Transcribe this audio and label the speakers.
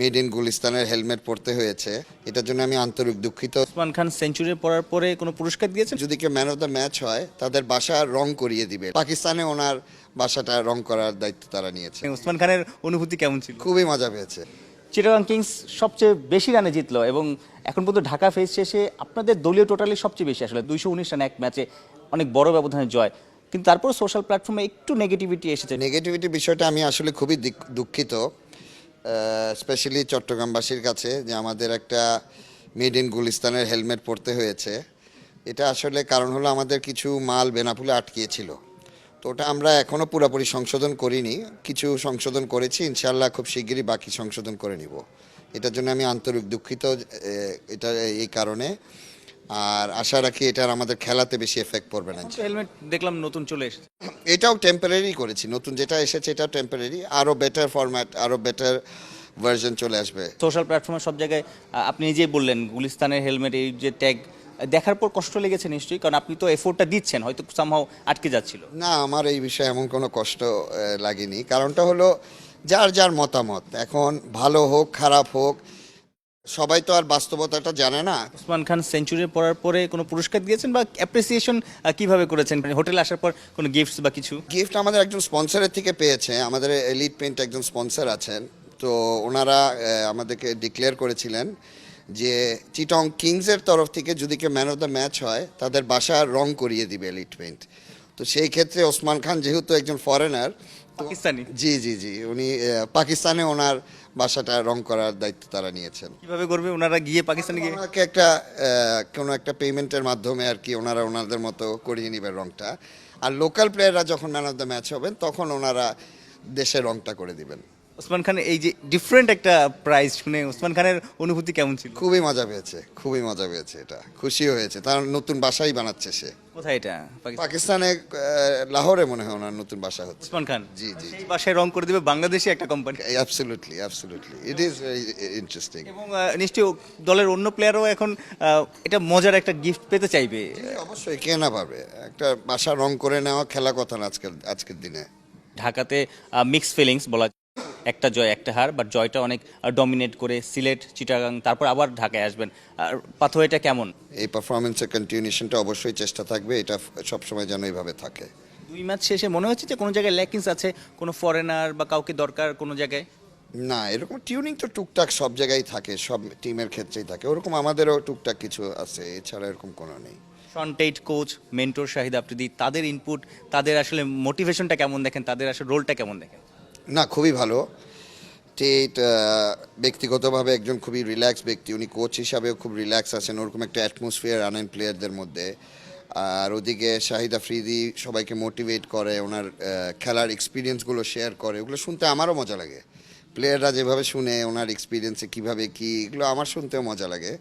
Speaker 1: Made in গুলিস্তানের helmet পরতে হয়েছে। এটার জন্য আমি আন্তরিক দুঃখিত।
Speaker 2: ওসমান খান সেঞ্চুরি পড়ার পরে কোনো পুরস্কার দিয়েছেন?
Speaker 1: যদি কেউ ম্যান অফ দ্য ম্যাচ হয় তাদের বাসা রং করিয়ে দিবে। পাকিস্তানে ওনার বাসাটা রং করার দায়িত্ব তারা নিয়েছে।
Speaker 2: ওসমান খানের অনুভূতি কেমন ছিল?
Speaker 1: খুবই মজা পেয়েছে।
Speaker 2: চিটাগাং কিংস সবচেয়ে বেশি রানে জিতলো এবং এখন পর্যন্ত ঢাকা ফেস শেষে আপনাদের দলীয় টোটালি সবচেয়ে বেশি আসলে দুইশো উনিশ রান এক ম্যাচে অনেক বড় ব্যবধানে জয়। কিন্তু তারপর সোশ্যাল প্ল্যাটফর্মে একটু নেগেটিভিটি এসেছে।
Speaker 1: নেগেটিভিটি বিষয়টা আমি আসলে খুবই দুঃখিত। স্পেশালি চট্টগ্রামবাসীর কাছে যে আমাদের একটা মেড ইন গুলিস্তানের হেলমেট পরতে হয়েছে। এটা আসলে কারণ হলো আমাদের কিছু মাল বেনাপুলে আটকিয়েছিল। তো ওটা আমরা এখনও পুরোপুরি সংশোধন করিনি। কিছু সংশোধন করেছি ইনশাল্লাহ খুব শিগগিরই বাকি সংশোধন করে নিব। এটার জন্য আমি আন্তরিক দুঃখিত এটা এই কারণে। আর আশা রাখি এটার আমাদের খেলাতে বেশি এফেক্ট পড়বে না
Speaker 2: হেলমেট দেখলাম নতুন চলে এসেছে।
Speaker 1: এটাও টেম্পোরারি করেছি নতুন যেটা এসেছে এটাও টেম্পোরারি আরও বেটার ফরম্যাট আরও বেটার ভার্জন চলে আসবে।
Speaker 2: সোশ্যাল প্ল্যাটফর্মে সব জায়গায় আপনি নিজেই বললেন গুলিস্তানের হেলমেট এই যে ট্যাগ দেখার পর কষ্ট লেগেছে নিশ্চয়ই কারণ আপনি তো এফোর্টটা দিচ্ছেন হয়তো সামহাও আটকে যাচ্ছিল।
Speaker 1: না আমার এই বিষয়ে এমন কোনো কষ্ট লাগেনি। কারণটা হলো যার যার মতামত এখন ভালো হোক খারাপ হোক সবাই তো আর বাস্তবতাটা জানে না।
Speaker 2: ওসমান খান সেঞ্চুরি পড়ার পরে কোনো পুরস্কার দিয়েছেন বা অ্যাপ্রিসিয়েশন কীভাবে করেছেন? হোটেলে আসার পর কোনো গিফটস বা কিছু?
Speaker 1: গিফট আমাদের একজন স্পন্সরের থেকে পেয়েছে। আমাদের এলিট পেন্ট একজন স্পন্সর আছেন। তো ওনারা আমাদেরকে ডিক্লেয়ার করেছিলেন যে চিটং কিংসের তরফ থেকে যদি কেউ ম্যান অফ দ্য ম্যাচ হয় তাদের বাসা রং করিয়ে দিবে এলিট পেন্ট তো সেই ক্ষেত্রে ওসমান খান যেহেতু একজন ফরেনার
Speaker 2: পাকিস্তানি?
Speaker 1: জি জি জি। উনি পাকিস্তানে ওনার বাসাটা রং করার দায়িত্ব তারা নিয়েছেন।
Speaker 2: কীভাবে করবে? ওনারা গিয়ে পাকিস্তানে গিয়ে
Speaker 1: ওনাকে একটা কোনো একটা পেমেন্টের মাধ্যমে আর কি ওনারা ওনাদের মতো করিয়ে নেবেন রংটা। আর লোকাল প্লেয়াররা যখন ম্যান অফ দ্য ম্যাচ হবেন তখন ওনারা দেশের রংটা করে দিবেন।
Speaker 2: ওসমান খান এই যে ডিফারেন্ট একটা প্রাইজ শুনে ওসমান খানের অনুভূতি কেমন ছিল?
Speaker 1: খুবই মজা পেয়েছে খুবই মজা পেয়েছে এটা খুশি হয়েছে। তার নতুন বাসাই বানাচ্ছে সে।
Speaker 2: কোথায় এটা? পাকিস্তান?
Speaker 1: পাকিস্তানে আহ, লাহোরে মনে হয় ওনার নতুন বাসা হচ্ছে।
Speaker 2: ওসমান খান?
Speaker 1: জি জি
Speaker 2: এই বাসায় রং করে দিবে বাংলাদেশি একটা company
Speaker 1: absolutely absolutely it is very interesting
Speaker 2: এবং আহ, নিশ্চয়ই দলের অন্য প্লেয়ারও এখন আহ, এটা মজার একটা গিফট পেতে চাইবে।
Speaker 1: অবশ্যই কে না পাবে? একটা বাসা রং করে নেওয়া খেলা কথা না আজকের আজকের দিনে।
Speaker 2: ঢাকাতে মিক্স ফিলিংস বলা। একটা জয় একটা হার বাট জয়টা অনেক ডমিনেট করে সিলেট চিটাগাং তারপর আবার ঢাকায় আসবেন। আর পাথওয়েটা কেমন?
Speaker 1: এই পারফরমেন্সের কন্টিনিউশনটা অবশ্যই চেষ্টা থাকবে এটা সবসময় যেন এইভাবে থাকে।
Speaker 2: দুই ম্যাচ শেষে মনে হচ্ছে যে কোনো জায়গায় ল্যাকিংস আছে কোনো ফরেনার বা কাউকে দরকার কোনো জায়গায়?
Speaker 1: না এরকম টিউনিং তো টুকটাক সব জায়গায় থাকে সব টিমের ক্ষেত্রেই থাকে ওরকম আমাদেরও টুকটাক কিছু আছে এছাড়া এরকম কোনো নেই।
Speaker 2: ফ্রন্টেড কোচ মেন্টর শাহিদ আফ্রিদি তাদের ইনপুট তাদের আসলে মোটিভেশনটা কেমন দেখেন? তাদের আসলে রোলটা কেমন দেখেন?
Speaker 1: না, খুবই ভালো। টেট ব্যক্তিগতভাবে একজন খুবই রিল্যাক্স ব্যক্তি, উনি কোচ হিসাবেও খুব রিল্যাক্স আছেন, ওরকম একটা অ্যাটমসফিয়ার আনেন প্লেয়ারদের মধ্যে। আর ওদিকে শাহিদ আফ্রিদি সবাইকে মোটিভেট করে, ওনার খেলার এক্সপিরিয়েন্সগুলো শেয়ার করে, ওগুলো শুনতে আমারও মজা লাগে। প্লেয়াররা যেভাবে শুনে, ওনার এক্সপিরিয়েন্সে কীভাবে কি, এগুলো আমার শুনতেও মজা লাগে।